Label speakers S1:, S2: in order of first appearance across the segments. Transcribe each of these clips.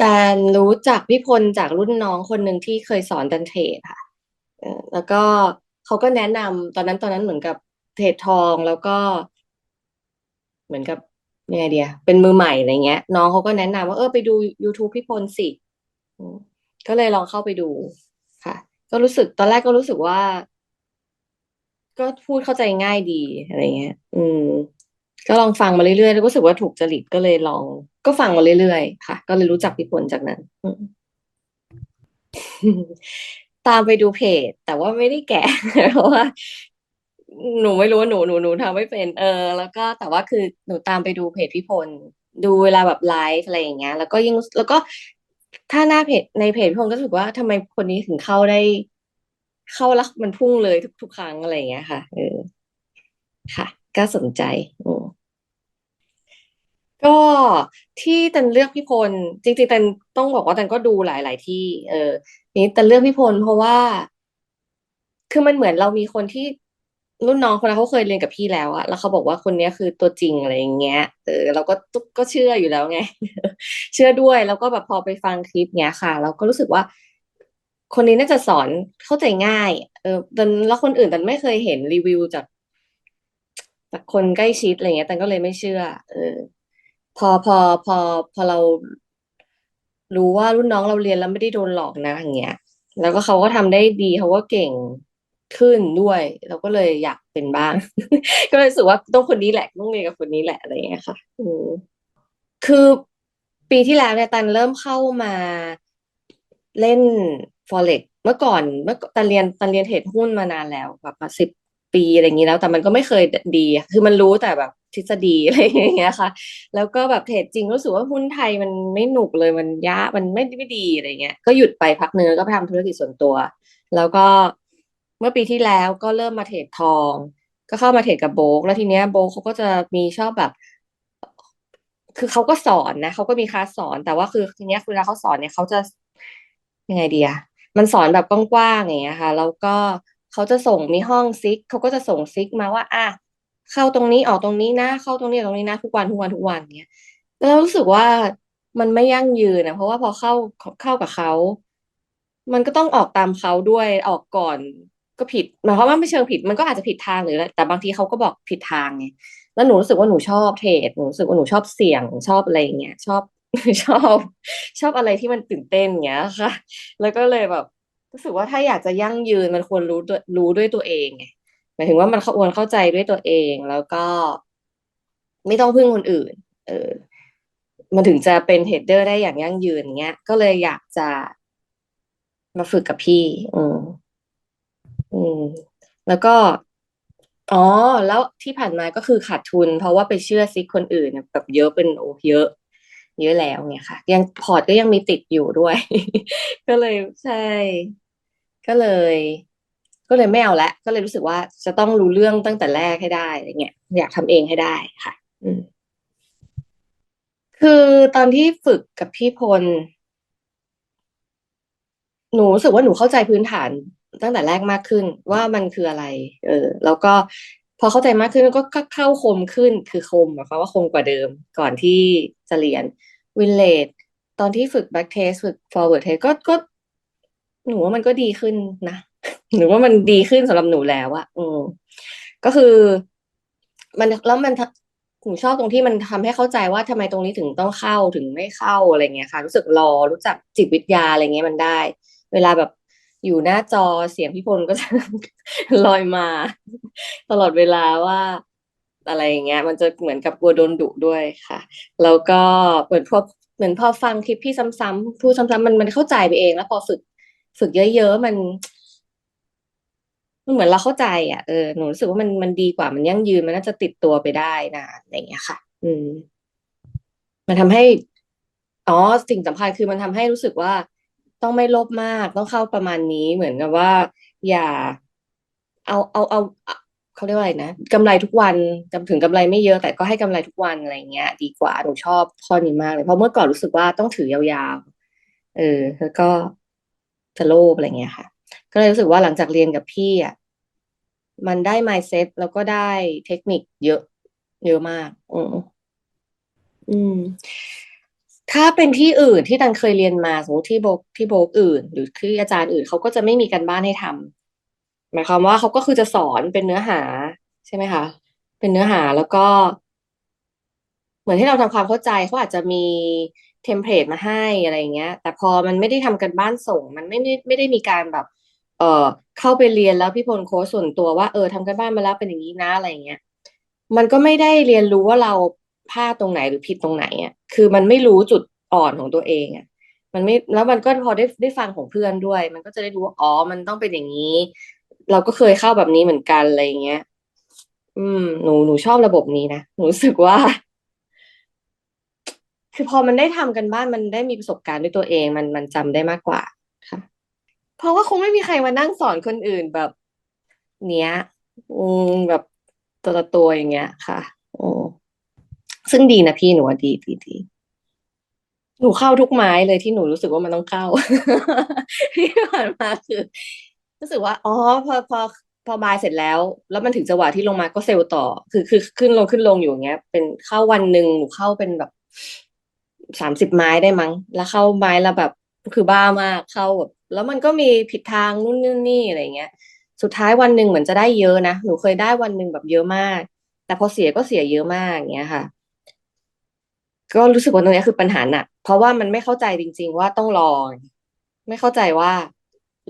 S1: แต่รู้จักพี่พลจากรุ่นน้องคนหนึ่งที่เคยสอนดันเทรดค่ะแล้วก็เขาก็แนะนำตอนนั้นตอนนั้นเหมือนกับเทรดทองแล้วก็ เหมือนกับยังไงเดียเป็นมือใหม่อะไรเงี้ย น้องเขาก็แนะนำว่าเออไปดู YouTube พี่พลสิก็เลยลองเข้าไปดูค่ะ ก็รู้สึกตอนแรกก็รู้สึกว่า ก็พูดเข้าใจง่ายดีอะไรเงี้ย อืม ก็ลองฟังมาเรื่อยๆแล้วก็รู้สึกว่าถูกจริตก็เลยลอง ก็ฟังมาเรื่อยๆค่ะ ก็เลยรู้จักพี่พลจากนั้นตามไปดูเพจ แต่ว่าไม่ได้แกะเพราะว่าหนูไม่รู้ว่าหนูหนูหนูทำไม่เป็น เออ แล้วก็แต่ว่าคือหนูตามไปดูเพจพี่พลดูเวลาแบบไลฟ์อะไรอย่างเงี้ย แล้วก็ยิ่งแล้วก็ถ้าหน้าเพจในเพจพี่พลก็รู้สึกว่าทำไมคนนี้ถึงเข้าได้ เข้าแล้วมันพุ่งเลยทุกทุกครั้งอะไรอย่างเงี้ยค่ะเออค่ะ ก็สนใจ ที่ตันเลือกพี่พล จริงๆตันต้องบอกว่าตันก็ดูหลาย ๆ ที่ เออนี้ตันเลือกพี่พลเพราะว่า คือมันเหมือนเรามีคนที่รุ่นน้องคนนั้นเขาเคยเรียนกับพี่แล้วอะแล้วเขาบอกว่าคนเนี้ยคือตัวจริงอะไรอย่างเงี้ย เออ เราก็ก็เชื่ออยู่แล้วไง เชื่อด้วย แล้วก็แบบพอไปฟังคลิปเนี้ยค่ะ เราก็รู้สึกว่า คนนี้น่าจะสอนเข้าใจง่าย เออตันแล้วคนอื่นตันไม่เคยเห็นรีวิวจากจากคนใกล้ชิดอะไรเงี้ยตันก็เลยไม่เชื่อ เออ พอพอพอพอเรารู้ว่ารุ่นน้องเราเรียนแล้วไม่ได้โดนหลอกนะอย่างเงี้ย แล้วก็เขาก็ทำได้ดีเขาก็เก่งขึ้นด้วย เราก็เลยอยากเป็นบ้าง ก็เลยรู้สึกว่าต้องคนนี้แหละต้องเรียนกับคนนี้แหละอะไรอย่างเงี้ยค่ะอืมคือปีที่แล้วเนี่ยตันเริ่มเข้ามาเล่น Forex เมื่อก่อนเมื่อตันเรียนตันเรียนเทรดหุ้นมานานแล้วแบบสิบ ปีอะไรอย่างนี้แล้ว แต่มันก็ไม่เคยดี คือมันรู้แต่แบบทฤษฎีอะไรอย่างเงี้ยค่ะ แล้วก็แบบเทรดจริงรู้สึกว่าหุ้นไทยมันไม่หนุกเลยมันยะมันไม่ไม่ดีอะไรเงี้ย ก็หยุดไปพักหนึ่งแล้วก็ไปทำธุรกิจส่วนตัว แล้วก็เมื่อปีที่แล้วก็เริ่มมาเทรดทอง ก็เข้ามาเทรดกับโบกแล้วทีเนี้ยโบกเขาก็จะมีชอบแบบ คือเขาก็สอนนะเขาก็มีคลาสสอน แต่ว่าคือทีเนี้ยเวลาเขาสอนเนี่ยเขาจะยังไงดีอะมันสอนแบบกว้างๆอย่างเงี้ยค่ะ แล้วก็ เขาจะส่งมีห้องซิกเขาก็จะส่งซิกมาว่า อะเข้าตรงนี้ออกตรงนี้นะ เข้าตรงนี้ออกตรงนี้นะทุกวันทุกวันทุกวันเงี้ยแล้วรู้สึกว่ามันไม่ยั่งยืนนะเพราะว่าพอเข้าเข้ากับเขา มันก็ต้องออกตามเขาด้วยออกก่อนก็ผิดหมายความว่าไม่เชิงผิดมันก็อาจจะผิดทางหรือแต่บางทีเขาก็บอกผิดทางไงแล้วหนูรู้สึกว่าหนูชอบเทรดหนูรู้สึกว่าหนูชอบเสี่ยงชอบอะไรเงี้ยชอบชอบชอบอะไรที่มันตื่นเต้นเงี้ยค่ะ แล้วก็เลยแบบ รู้สึกว่าถ้าอยากจะยั่งยืนมันควรรู้ด้วรู้ด้วยตัวเองไงหมายถึงว่ามันควรเข้าใจด้วยตัวเองแล้วก็ ไม่ต้องพึ่งคนอื่น เออ มันถึงจะเป็นเทรดเดอร์ได้อย่างยั่งยืนเงี้ย ก็เลยอยากจะมาฝึกกับพี่ อืมอืม แล้วก็ อ๋อ แล้วที่ผ่านมาก็คือขาดทุน เพราะว่าไปเชื่อซิกคนอื่นเนี่ยแบบเยอะเป็นโอ้เยอะ เยอะแล้วเนี่ยค่ะ ยังพอร์ตก็ยังมีติดอยู่ด้วย ก็เลยใช่ ก็เลย ก็เลยไม่เอาละก็เลยรู้สึกว่าจะต้องรู้เรื่องตั้งแต่แรกให้ได้อะไรเงี้ยอยากทำเองให้ได้ค่ะ อืมคือตอนที่ฝึกกับพี่พล หนูรู้สึกว่าหนูเข้าใจพื้นฐานตั้งแต่แรกมากขึ้นว่ามันคืออะไร เออ แล้วก็ พอเข้าใจมากขึ้นก็เข้าคมขึ้นคือคมหมายความว่าคมกว่าเดิมก่อนที่จะเรียนวินเลดตอนที่ฝึกแบ็กเทสฝึกฟอร์เวิร์ดเทสก็ก็ หนูว่ามันก็ดีขึ้นนะหนูว่ามันดีขึ้นสำหรับหนูแล้วอะอืมก็คือ มันแล้วมันหนูชอบตรงที่มันทำให้เข้าใจว่าทำไมตรงนี้ถึงต้องเข้าถึงไม่เข้าอะไรเงี้ยค่ะ รู้สึกรอรู้จักจิตวิทยาอะไรเงี้ยมันได้ เวลาแบบ อยู่หน้าจอเสียงพี่พลก็จะลอยมา ตลอดเวลาว่าอะไรอย่างเงี้ย มันจะเหมือนกับกลัวโดนดุด้วยค่ะ แล้วก็เหมือนพอเหมือนพอฟังคลิปพี่ซ้ำๆพูดซ้ำๆมันมันเข้าใจไปเอง แล้วพอฝึกฝึกเยอะๆมันมันเหมือนเราเข้าใจ อะเออหนูรู้สึกว่ามันมันดีกว่ามันยั่งยืนมันน่าจะติดตัวไปได้นานอะไรอย่างเงี้ยค่ะ อืม มันทำให้อ๋อสิ่งสำคัญคือมันทำให้รู้สึกว่า ต้องไม่โลภมากต้องเข้าประมาณนี้เหมือนกับว่า อย่าเอาเอาเอาเขาเรียกว่าอะไรนะกำไรทุกวันจำถึงกำไรไม่เยอะ แต่ก็ให้กำไรทุกวันอะไรเงี้ย ดีกว่าหนูชอบข้อนี้มากเลยเพราะเมื่อก่อนรู้สึกว่าต้องถือยาวๆเออ แล้วก็จะโลภอะไรเงี้ยค่ะ ก็เลยรู้สึกว่าหลังจากเรียนกับพี่อะมันได้ mindset แล้วก็ได้เทคนิคเยอะ เยอะมาก อืมอืม ถ้าเป็นที่อื่นที่ตันเคยเรียนมาสมมติที่โบกที่โบกอื่น หรือที่อาจารย์อื่นเขาก็จะไม่มีการบ้านให้ทำหมายความว่าเขาก็คือจะสอนเป็นเนื้อหา ใช่ไหมคะ เป็นเนื้อหาแล้วก็ เหมือนที่เราทำความเข้าใจเขาอาจจะมีเทมเพลตมาให้อะไรเงี้ย แต่พอมันไม่ได้ทำกันบ้านส่ง มันไม่ไม่ไม่ได้มีการแบบ เอ่อ เข้าไปเรียนแล้วพี่พลโค้ชส่วนตัวว่าเออทำกันบ้านมาแล้วเป็นอย่างนี้นะอะไรเงี้ย มันก็ไม่ได้เรียนรู้ว่าเรา พลาดตรงไหนหรือผิดตรงไหนอะคือมันไม่รู้จุดอ่อนของตัวเองอะมันไม่แล้วมันก็พอได้ได้ฟังของเพื่อนด้วย มันก็จะได้รู้ว่าอ๋อมันต้องเป็นอย่างนี้ เราก็เคยเข้าแบบนี้เหมือนกันอะไรอย่างเงี้ย อืมหนูหนูชอบระบบนี้นะหนูรู้สึกว่า คือพอมันได้ทำกันบ้านมันได้มีประสบการณ์ด้วยตัวเอง มันมันจำได้มากกว่าค่ะ เพราะว่าคงไม่มีใครมานั่งสอนคนอื่นแบบ เนี้ย อืมแบบตัวตัวอย่างเงี้ยค่ะ โอืม ซึ่งดีนะพี่หนูว่าดีดีดีหนูเข้าทุกไม้เลยที่หนูรู้สึกว่ามันต้องเข้าที่ผ่านมาคือ รู้สึกว่าอ๋อพอพอพอบายเสร็จแล้ว แล้วมันถึงจังหวะที่ลงมาก็เซลล์ต่อ คือคือขึ้นลงขึ้นลงอยู่อย่างเงี้ย เป็นเข้าวันหนึ่งหนูเข้าเป็นแบบสามสิบไม้ได้มั้ง แล้วเข้าไม้ละแบบคือบ้ามากเข้าแบบแล้วมันก็มีผิดทางนู่นนี่นี่อะไรเงี้ย สุดท้ายวันหนึ่งเหมือนจะได้เยอะนะหนูเคยได้วันหนึ่งแบบเยอะมาก แต่พอเสียก็เสียเยอะมากอย่างเงี้ยค่ะ ก็รู้สึกว่าตรงนี้คือปัญหาหนักเพราะว่ามันไม่เข้าใจจริง ๆ ว่าต้องรอ ไม่เข้าใจว่า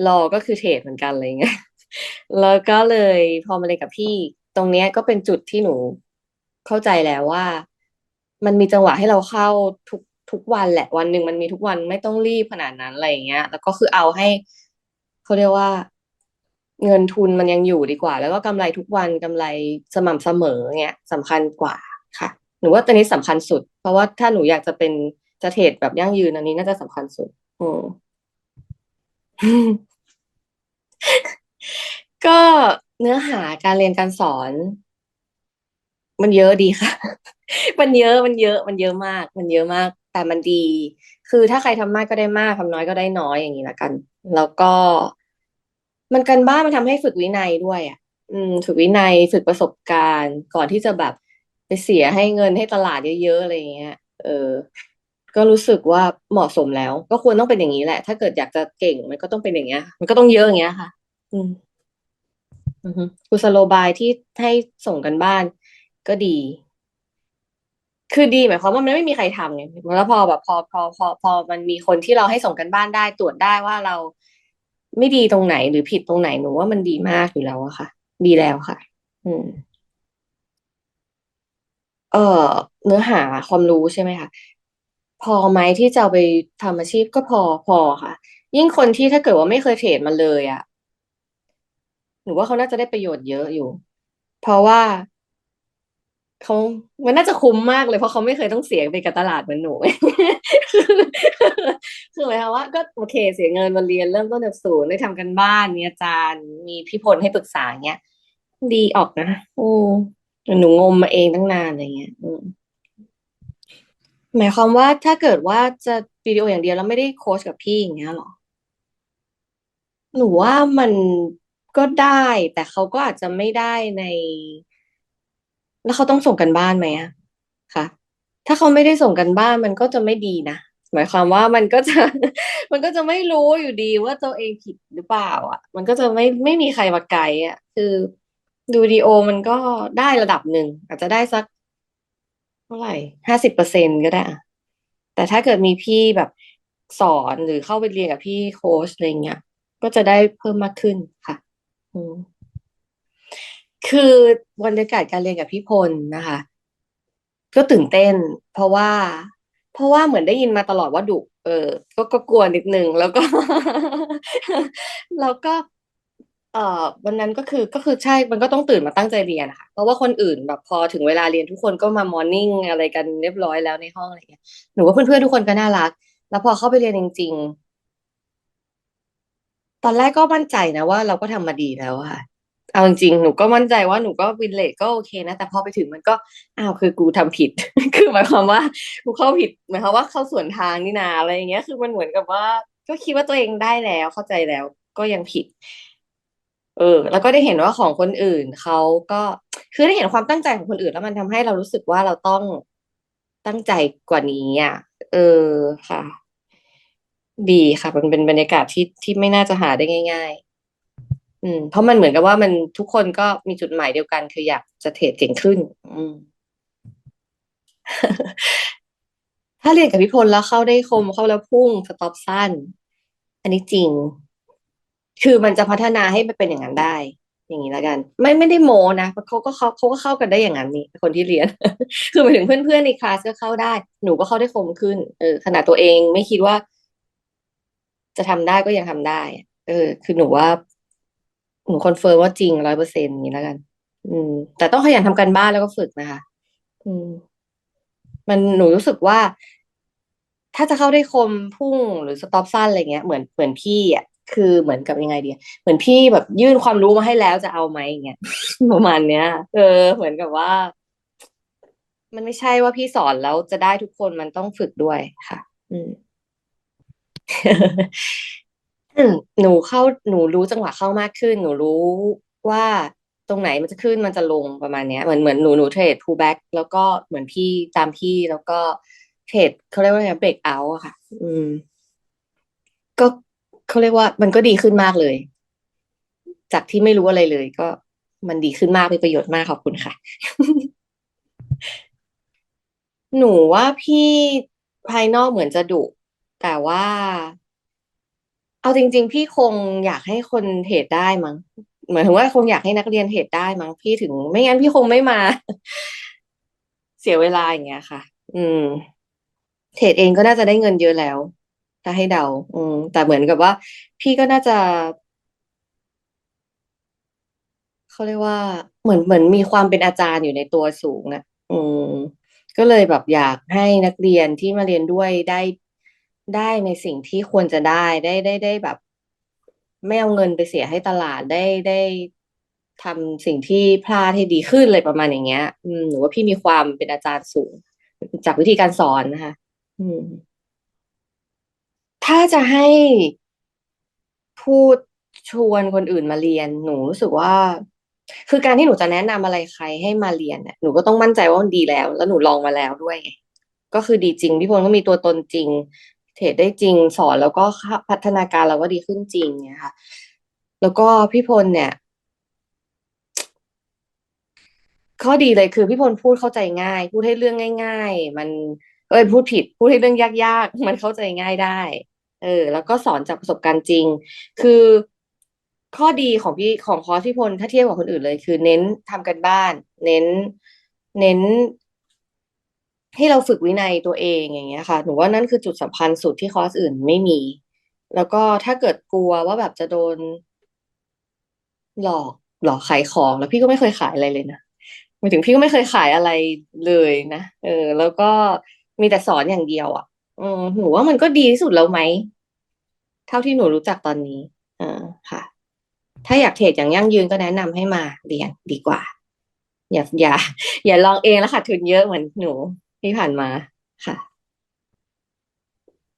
S1: รอก็คือเทรดเหมือนกันอะไรเงี้ยแล้วก็เลยพอมาเลยนกับพี่ ตรงเนี้ยก็เป็นจุดที่หนูเข้าใจแล้วว่า มันมีจังหวะให้เราเข้าทุกทุกวันแหละวันหนึ่งมันมีทุกวันไม่ต้องรีบขนาดนั้นอะไรเงี้ย แล้วก็คือเอาให้เขาเรียกว่าเงินทุนมันยังอยู่ดีกว่า แล้วก็กำไรทุกวันกำไรสม่ำเสมอเงี้ยสำคัญกว่าค่ะ หนูว่าตัวนี้สำคัญสุด เพราะว่าถ้าหนูอยากจะเป็นจะเทรดแบบยั่งยืนอันนี้น่าจะสำคัญสุด อืมก็เนื้อหาการเรียนการสอน มันเยอะดีค่ะ มันเยอะมันเยอะ มันเยอะมาก มันเยอะมาก แต่มันดี คือถ้าใครทำมากก็ได้มากทำน้อยก็ได้น้อยอย่างนี้ละกัน แล้วก็ มันการบ้านมันทำให้ฝึกวินัยด้วยอะ อืม ฝึกวินัยฝึกประสบการณ์ ก่อนที่จะแบบ ไปเสียให้เงินให้ตลาดเยอะๆอะไรอย่างเงี้ย เออ ก็รู้สึกว่าเหมาะสมแล้ว ก็ควรต้องเป็นอย่างนี้แหละ ถ้าเกิดอยากจะเก่งมันก็ต้องเป็นอย่างเงี้ย มันก็ต้องเยอะอย่างเงี้ยค่ะ อืมอือฮึกุศโลบายที่ให้ส่งกันบ้าน ก็ดี คือดีหมายความว่ามันไม่มีใครทำไงแล้วพอแบบพอพอพอพอมันมีคนที่เราให้ส่งกันบ้านได้ตรวจได้ว่าเราไม่ดีตรงไหนหรือผิดตรงไหนหนูว่ามันดีมากอยู่แล้วอะค่ะ ดีแล้วค่ะ อืม เอ่อ เนื้อหาความรู้ใช่ไหมคะ พอไหมที่จะเอาไปทำอาชีพ ก็พอ พอค่ะ ยิ่งคนที่ถ้าเกิดว่าไม่เคยเทรดมาเลยอะหนูว่าเขาน่าจะได้ประโยชน์เยอะอยู่ เพราะว่า เขา มันน่าจะคุ้มมากเลย เพราะเขาไม่เคยต้องเสียไปกับตลาดเหมือนหนู คือหมายความว่า ก็โอเค เสียเงินมาเรียนเริ่มต้นจากศูนย์ได้ทำกันบ้าน มีอาจารย์ มีพี่พลให้ปรึกษาเงี้ย ดีออกนะ อืม หนูงมมาเองตั้งนานอะไรเงี้ยหมายความว่าถ้าเกิดว่าจะวิดีโออย่างเดียวแล้วไม่ได้โค้ชกับพี่อย่างเงี้ยหรอ หนูว่ามันก็ได้ แต่เขาก็อาจจะไม่ได้ใน แล้วเขาต้องส่งกันบ้านไหมอะคะถ้าเขาไม่ได้ส่งกันบ้านมันก็จะไม่ดีนะหมายความว่ามันก็จะมันก็จะไม่รู้อยู่ดีว่าตัวเองผิดหรือเปล่า อะ มันก็จะไม่ไม่มีใครมาไกด์อะ คือ ดูวิดีโอมันก็ได้ระดับหนึ่ง อาจจะได้สักเท่าไหร่ห้าสิบเปอร์เซ็นต์ก็ได้อะแต่ถ้าเกิดมีพี่แบบสอนหรือเข้าไปเรียนกับพี่โค้ชอะไรเงี้ยก็จะได้เพิ่มมากขึ้นค่ะคือบรรยากาศการเรียนกับพี่พลนะคะ ก็ตื่นเต้น เพราะว่า เพราะว่าเหมือนได้ยินมาตลอดว่าดุเออ ก็ก็กลัวนิดนึงแล้วก็ แล้วก็ เอ่อวันนั้นก็คือก็คือใช่ มันก็ต้องตื่นมาตั้งใจเรียนนะคะเพราะว่าคนอื่นแบบพอถึงเวลาเรียนทุกคนก็มามอร์นิ่งอะไรกันเรียบร้อยแล้วในห้องอะไรเงี้ยหนูว่าเพื่อนๆทุกคนก็น่ารัก แล้วพอเข้าไปเรียนจริง ๆ ตอนแรกก็มั่นใจนะว่า เราก็ทำมาดีแล้วค่ะ เอาจริงๆหนูก็มั่นใจว่าหนูก็วินเลทก็โอเคนะ แต่พอไปถึงมันก็อ้าวคือกูทำผิด คือหมายความว่ากูเข้าผิดหมายความว่าเข้าสวนทางนี่นาอะไรอย่างเงี้ย คือมันเหมือนกับว่า ก็คิดว่าตัวเองได้แล้วเข้าใจแล้วก็ยังผิด เออ แล้วก็ได้เห็นว่าของคนอื่นเขาก็คือได้เห็นความตั้งใจของคนอื่น แล้วมันทำให้เรารู้สึกว่าเราต้องตั้งใจกว่านี้อะเออค่ะ ดีค่ะ มันเป็นบรรยากาศที่ที่ไม่น่าจะหาได้ง่าย ๆ อืม เพราะมันเหมือนกับว่ามันทุกคนก็มีจุดหมายเดียวกัน คืออยากจะเทรดเก่งขึ้น อืมถ้าเรียนกับพี่พลแล้วเข้าได้คมเข้าแล้วพุ่งสต็อปสั้น อันนี้จริง คือมันจะพัฒนาให้มันเป็นอย่างนั้นได้ อย่างนี้แล้วกัน ไม่ไม่ได้โมนะเขาก็เขาเขาก็เข้ากันได้อย่างนั้นนี่คนที่เรียน คือหมายถึงเพื่อนๆในคลาสก็เข้าได้ หนูก็เข้าได้คมขึ้น เออขนาดตัวเองไม่คิดว่า จะทำได้ก็ยังทำได้ เออ คือหนูว่าหนูคอนเฟิร์มว่าจริงร้อยเปอร์เซ็นต์นี้แล้วกัน อืม แต่ต้องขยันทำการบ้านแล้วก็ฝึกนะคะ อืม มันหนูรู้สึกว่า ถ้าจะเข้าได้คมพุ่งหรือสต็อปสั้นอะไรเงี้ยเหมือนเหมือนพี่อะ คือเหมือนกับยังไงดี เหมือนพี่แบบยื่นความรู้มาให้แล้วจะเอาไหมอย่างเงี้ยประมาณเนี้ย เออ เหมือนกับว่า มันไม่ใช่ว่าพี่สอนแล้วจะได้ทุกคนมันต้องฝึกด้วยค่ะ อืมหนูเข้าหนูรู้จังหวะเข้ามากขึ้น หนูรู้ว่าตรงไหนมันจะขึ้นมันจะลงประมาณเนี้ยเหมือนเหมือนหนูหนูเทรด pull back แล้วก็เหมือนพี่ตามพี่แล้วก็เทรดเขาเรียกว่าไง break out อะค่ะ อืม ก็ เขาเรียกว่ามันก็ดีขึ้นมากเลย จากที่ไม่รู้อะไรเลย ก็มันดีขึ้นมากเป็นประโยชน์มากขอบคุณค่ะ หนูว่าพี่ภายนอกเหมือนจะดุแต่ว่า เอาจริง ๆ พี่คงอยากให้คนเทรดได้มั้งหมายถึงว่าคงอยากให้นักเรียนเทรดได้มั้งพี่ถึง ไม่งั้นพี่คงไม่มา เสียเวลาอย่างเงี้ยค่ะ อืม เทรดเองก็น่าจะได้เงินเยอะแล้ว ถ้าให้เดา อืม แต่เหมือนกับว่า พี่ก็น่าจะ เขาเรียกว่า เหมือนเหมือนมีความเป็นอาจารย์อยู่ในตัวสูงอะ อืม ก็เลยแบบอยากให้นักเรียนที่มาเรียนด้วยได้ได้ในสิ่งที่ควรจะได้ได้ได้ได้แบบ ไม่เอาเงินไปเสียให้ตลาดได้ได้ทำสิ่งที่พลาดให้ดีขึ้นเลยประมาณอย่างเงี้ย อืมหนูว่าพี่มีความเป็นอาจารย์สูง จากวิธีการสอนนะคะ อืม ถ้าจะให้พูดชวนคนอื่นมาเรียน หนูรู้สึกว่า คือการที่หนูจะแนะนำอะไรใครให้มาเรียนเนี่ยหนูก็ต้องมั่นใจว่ามันดีแล้ว แล้วหนูลองมาแล้วด้วยไงก็คือดีจริงพี่พลก็มีตัวตนจริง เทรดได้จริงสอนแล้วก็พัฒนาการเราก็ดีขึ้นจริงเนี่ยค่ะ แล้วก็พี่พลเนี่ย ข้อดีเลยคือพี่พลพูดเข้าใจง่าย พูดให้เรื่องง่าย ๆ มันเอ้ยพูดผิด พูดให้เรื่องยากๆ มันเข้าใจง่ายได้ เออ แล้วก็สอนจากประสบการณ์จริง คือข้อดีของพี่ของคอร์สพี่พลถ้าเทียบกับคนอื่นเลย คือเน้นทำกันบ้าน เน้น เน้น ให้เราฝึกวินัยตัวเองอย่างเงี้ยค่ะหนูว่านั่นคือจุดสำคัญสุดที่คอร์สอื่นไม่มี แล้วก็ถ้าเกิดกลัวว่าแบบจะโดน หลอกหลอกขายของแล้วพี่ก็ไม่เคยขายอะไรเลยนะหมายถึงพี่ก็ไม่เคยขายอะไรเลยนะเออ แล้วก็มีแต่สอนอย่างเดียวอะ อืมหนูว่ามันก็ดีที่สุดแล้วไหม เท่าที่หนูรู้จักตอนนี้อ่าค่ะ ถ้าอยากเทรดอย่างยั่งยืนก็แนะนำให้มาเรียนดีกว่า อย่าอย่า อย่าลองเองแล้วขาดทุนเยอะเหมือนหนูที่ผ่านมาค่ะ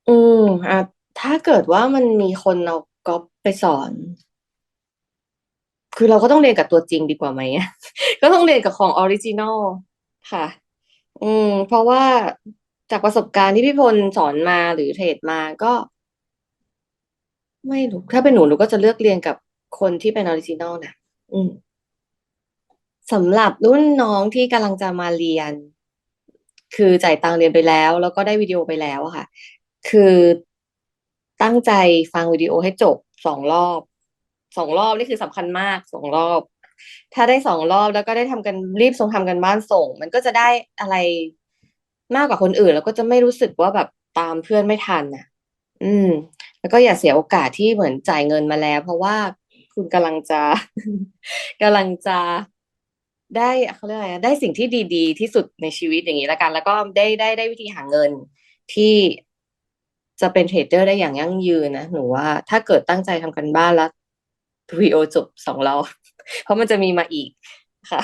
S1: อืมอะถ้าเกิดว่ามันมีคนเอาก๊อปไปสอน คือเราก็ต้องเรียนกับตัวจริงดีกว่าไหม ก็ต้องเรียนกับของออริจินอลค่ะ อืม เพราะว่า จากประสบการณ์ที่พี่พลสอนมาหรือเทรดมาก็ ไม่รู้ถ้าเป็นหนูหนูก็จะเลือกเรียนกับคนที่เป็นออริจินอลนะอืมสำหรับรุ่นน้องที่กำลังจะมาเรียน คือจ่ายตังเรียนไปแล้ว แล้วก็ได้วิดีโอไปแล้วค่ะ คือตั้งใจฟังวิดีโอให้จบสองรอบสองรอบนี่คือสำคัญมากสองรอบ ถ้าได้สองรอบแล้วก็ได้ทำกันรีบส่งทำกันบ้านส่ง มันก็จะได้อะไร มากกว่าคนอื่น แล้วก็จะไม่รู้สึกว่าแบบตามเพื่อนไม่ทันน่ะ อืม แล้วก็อย่าเสียโอกาสที่เหมือนจ่ายเงินมาแล้ว เพราะว่าคุณกำลังจะกำลังจะได้เขาเรียกอะไรได้สิ่งที่ดีๆ ที่สุดในชีวิตอย่างนี้ละกัน แล้วก็ได้ได้ได้วิธีหาเงินที่จะเป็นเทรดเดอร์ได้อย่างยั่งยืนนะหนูว่าถ้าเกิดตั้งใจทำกันบ้านแล้ววีโอจบสองรอเพราะมันจะมีมาอีกค่ะ